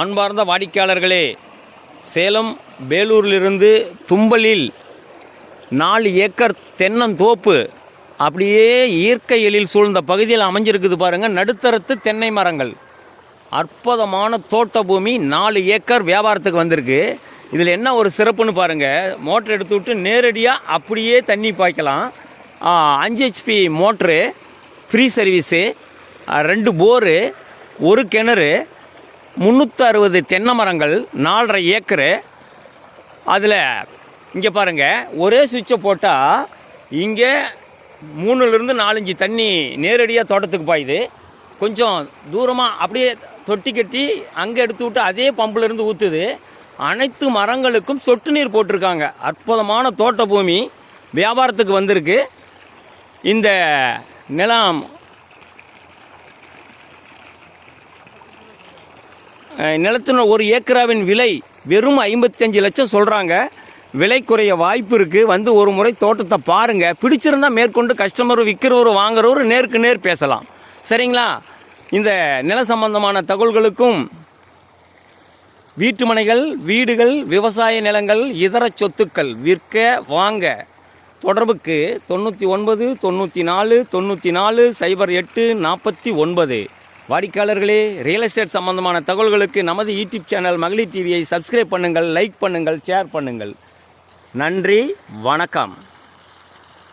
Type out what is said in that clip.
அன்பார்ந்த வாடிக்கையாளர்களே சேலம் வேலூரிலிருந்து தும்பலில் நாலு ஏக்கர் தென்னந்தோப்பு அப்படியே இயற்கை எழில் சூழ்ந்த பகுதியில் அமைஞ்சிருக்குது பாருங்கள் நடுத்தரத்து தென்னை மரங்கள். அற்புதமான தோட்ட பூமி நாலு ஏக்கர் வியாபாரத்துக்கு வந்திருக்கு. இதில் என்ன ஒரு சிறப்புன்னு பாருங்கள் மோட்டர் எடுத்து விட்டு நேரடியாக அப்படியே தண்ணி பாய்க்கலாம். அஞ்சு ஹெச்பி மோட்ரு ஃப்ரீ சர்வீஸு ரெண்டு போரு ஒரு கிணறு முந்நூற்றி அறுபது தென்னை மரங்கள் நாலரை ஏக்கரு. அதில் இங்கே பாருங்கள் ஒரே சுவிட்சை போட்டால் இங்கே மூணுலேருந்து நாலஞ்சு தண்ணி நேரடியாக தோட்டத்துக்கு பாயுது. கொஞ்சம் தூரமாக அப்படியே தொட்டி கட்டி அங்கே எடுத்து விட்டு அதே பம்புலேருந்து ஊற்றுது அனைத்து மரங்களுக்கும் சொட்டு நீர் போட்டிருக்காங்க. அற்புதமான தோட்ட பூமி வியாபாரத்துக்கு வந்திருக்கு. இந்த நிலம் நிலத்தின ஒரு ஏக்கராவின் விலை வெறும் ஐம்பத்தஞ்சு லட்சம் சொல்கிறாங்க விலை குறைய வாய்ப்பு இருக்குது வந்து ஒரு முறை தோட்டத்தை பாருங்கள் பிடிச்சிருந்தா மேற்கொண்டு கஸ்டமர் விற்கிறவர் வாங்குறவர் நேருக்கு நேர் பேசலாம். சரிங்களா? இந்த நில சம்பந்தமான தகவல்களுக்கும் வீட்டு மனைகள் வீடுகள் விவசாய நிலங்கள் இதர சொத்துக்கள் விற்க வாங்க. தொடர்புக்கு தொண்ணூற்றி ஒன்பது தொண்ணூற்றி நாலு தொண்ணூற்றி நாலு சைபர் எட்டு நாற்பத்தி ஒன்பது. வாடிக்கையாளர்களே ரியல் எஸ்டேட் சம்பந்தமான தகவல்களுக்கு நமது யூடியூப் சேனல் மகளிர் டிவியை சப்ஸ்கிரைப் பண்ணுங்கள் லைக் பண்ணுங்கள் ஷேர் பண்ணுங்கள். நன்றி வணக்கம்.